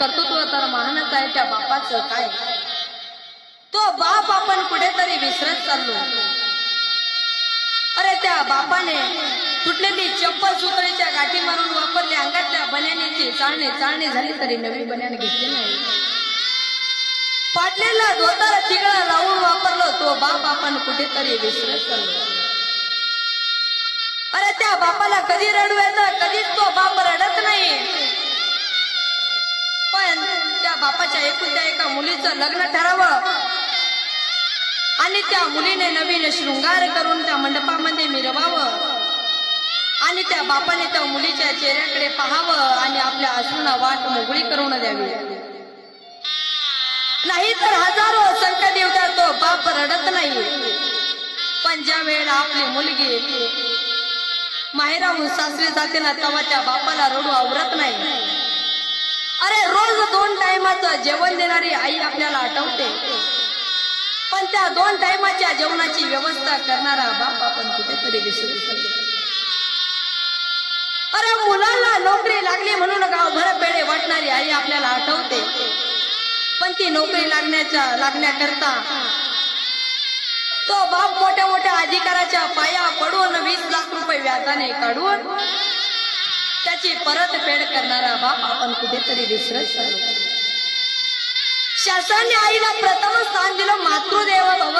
कर्तृत्व तर महानच आहे त्या बापाचं काय? तो बाप आपण कुठेतरी विसरत चाललो. अरे त्या बापाने तुटलेली चप्पल सुतळीच्या गाठी मारून वापरली अंगातल्या बन्यानीची चाळणे चाळणे झाली तरी नवी बन्याने घेतली नाही. पाडलेला धोतार तिगळा लावून वापरलो तो बाप आपण कुठेतरी विसरत चाललो. अरे त्या बापाला कधी रडू येतं? कधीच तो बाप रडत नाही. पण त्या बापाच्या एकुलत्या एका मुलीचं लग्न ठरावं. आणि त्या मुलीने नवीन शृंगार करून त्या मंडपामध्ये मिरवावं. आणि त्या बापाने त्या मुलीच्या चेहऱ्याकडे पाहावं आणि आपल्या अश्रूना वाट मोकळी करून द्यावी. नाही तर हजारो संकट येऊ द्या तो बाप रडत नाही. पण ज्या वेळेला आपली मुलगी माहेराहून सासरी जाते ना तेव्हा त्या बापाला रडू आवरत नाही. अरे रोज दोन टायमाचं जेवण देणारी आई आपल्याला आठवते. पण त्या दोन टायमाच्या जेवणाची व्यवस्था करणारा बाप आपण कुठेतरी विसरू शकतो. अरे मुलाला नोकरी लागली म्हणून गावभर पेढे वाटणारी आई आपल्याला आठवते. पण ती नोकरी लागण्याच्या लागण्याकरता तो बाप मोठ्या मोठ्या अधिकाराच्या पाया पडून वीस लाख रुपये व्याजाने काढून त्याची परतफेड करणारा बाप आपण कुठेतरी विसरत चाललो शासनाने आईला प्रथम स्थान दिलं मातृदेव भव.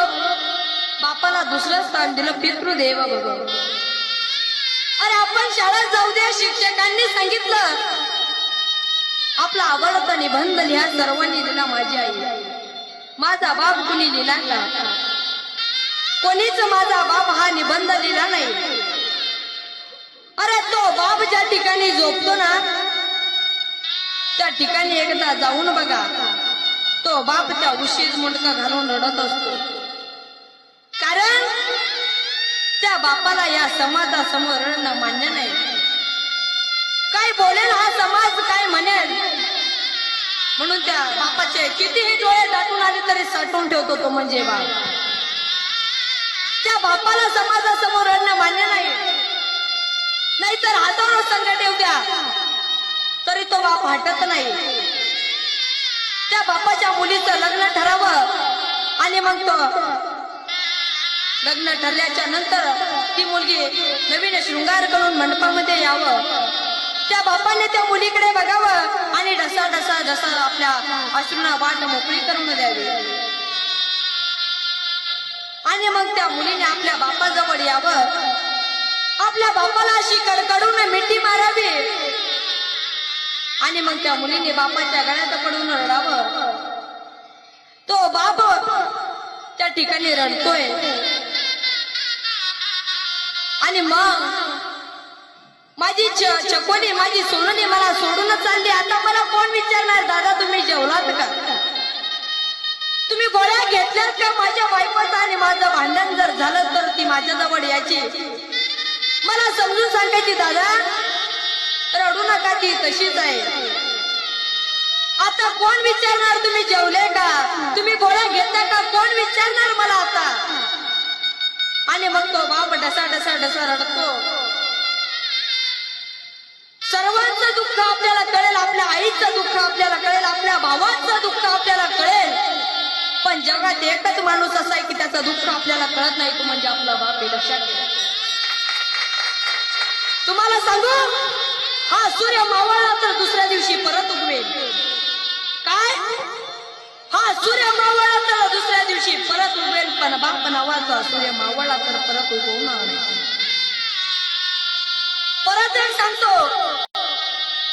बापाला दुसरं स्थान दिलं पितृदेव भव. अरे आपण शाळेत जाऊ द्या शिक्षकांनी सांगितलं. आपला आवडता निबंध लिहा सर्वांनी दिला माझी आई. माझा बाप कुणी लिहिला का कोणीच माझा बाप हा निबंध लिहिला नाही. अरे तो बाप ज्या ठिकाणी झोपतो ना त्या ठिकाणी एकदा जाऊन बघा. तो बाप त्या उशीर मुंडका घालून रडत असतो. कारण त्या बापाला या समाजासमोर रडणं मान्य नाही. काय बोलेल हा समाज काय म्हणेल? म्हणून त्या बापाचे कितीही डोळे दाटून आले तरी साठवून ठेवतो तो म्हणजे बाप. त्या बापाला समाजासमोर रडणं मान्य नाही. नाहीतर हातावर संकट येऊ द्या. तरी तो बाप हटत नाही. त्या बापाच्या मुलीचं लग्न ठरावं आणि मग तो लग्न ठरल्याच्या नंतर ती मुलगी नवीन शृंगार करून मंडपामध्ये यावं. त्या बापाने त्या मुलीकडे बघावं आणि ढसा ढसा ढसा आपल्या अश्रूंना वाट मोकळी करून द्यावी. आणि मग त्या मुलीने आपल्या बापाजवळ यावं. आपल्या बापाला अशी कडकडून मिठी मारावी. आणि मग त्या मुलीने बापाच्या गळ्यात पडून रडावं. तो बाप त्या ठिकाणी रडतोय. आणि मग माझी च- चकोली माझी सोनूने मला सोडूनच चालली. आता मला कोण विचारणार दादा तुम्ही जेवलात का? तुम्ही गोळ्या घेतल्यात का? माझ्या बायकोचा आणि माझं भांडण जर झालं तर ती माझ्याजवळ यायची. सांगायची दादा. रडू नका ती तशीच आहे. आता कोण विचारणार तुम्ही जेवले का? तुम्ही गोळ्या घेता का? कोण विचारणार मला आता? आणि मग तो बाप डसा डसा डसा रडतो. सर्वांचं दुःख आपल्याला कळेल आपल्या आईचं दुःख आपल्याला कळेल आपल्या भावाचं दुःख आपल्याला कळेल. पण जगात एकच माणूस असा आहे की त्याचं दुःख आपल्याला कळत नाही तो म्हणजे आपला बाप हे लक्षात घ्या सांगू? हा सूर्य मावळला तर दुसऱ्या दिवशी परत उगवेल. काय? हा सूर्य मावळला तर दुसऱ्या दिवशी परत उगवेल पण बाप नावाचा सूर्य मावळला तर परत उगवणार नाही. परत एक सांगतो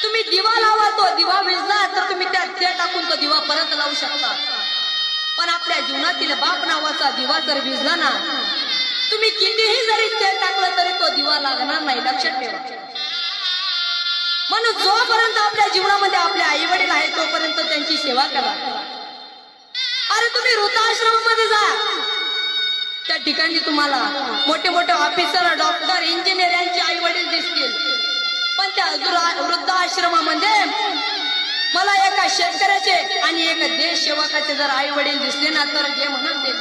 तुम्ही दिवा लावा तो दिवा विजला तर तुम्ही त्यात ते टाकून तो दिवा परत लावू शकता. पण आपल्या जीवनातील बाप नावाचा दिवा जर विजला ना तुम्ही कितीही जरी ते टाकलं तरी तो दिवा लागला म्हणून जोपर्यंत आपल्या जीवनामध्ये आपले आई वडील आहेत तोपर्यंत त्यांची सेवा करा. अरे तुम्ही वृद्धाश्रमामध्ये जा. त्या ठिकाणी तुम्हाला मोठे मोठे ऑफिसर डॉक्टर इंजिनियर यांचे आई वडील दिसतील. पण त्या वृद्धाश्रमामध्ये मला एका शेतकऱ्याचे आणि एका देश सेवकाचे जर आई वडील दिसले ना तर जे म्हणत ते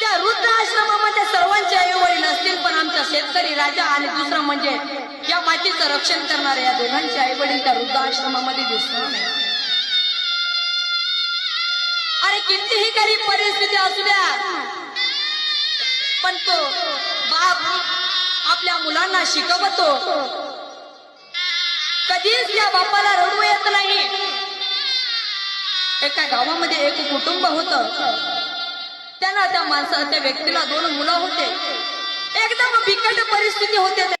त्या वृद्ध आश्रमामध्ये सर्वांचे आई वडील असतील पण आमचा शेतकरी राजा आणि दुसरं म्हणजे या मातीचं रक्षण करणाऱ्या या दोघांचे आई वडील त्या वृद्धाश्रमामध्ये दिसणार नाही. अरे कितीही काही परिस्थिती असू द्या. पण तो बाप आपल्या मुलांना शिकवतो. कधीच त्या बापाला रडू येत नाही. एका गावामध्ये एक कुटुंब होत. त्यांना त्या माणसा त्या व्यक्तीला दोन मुलं होते. एकदम बिकट परिस्थिती होते.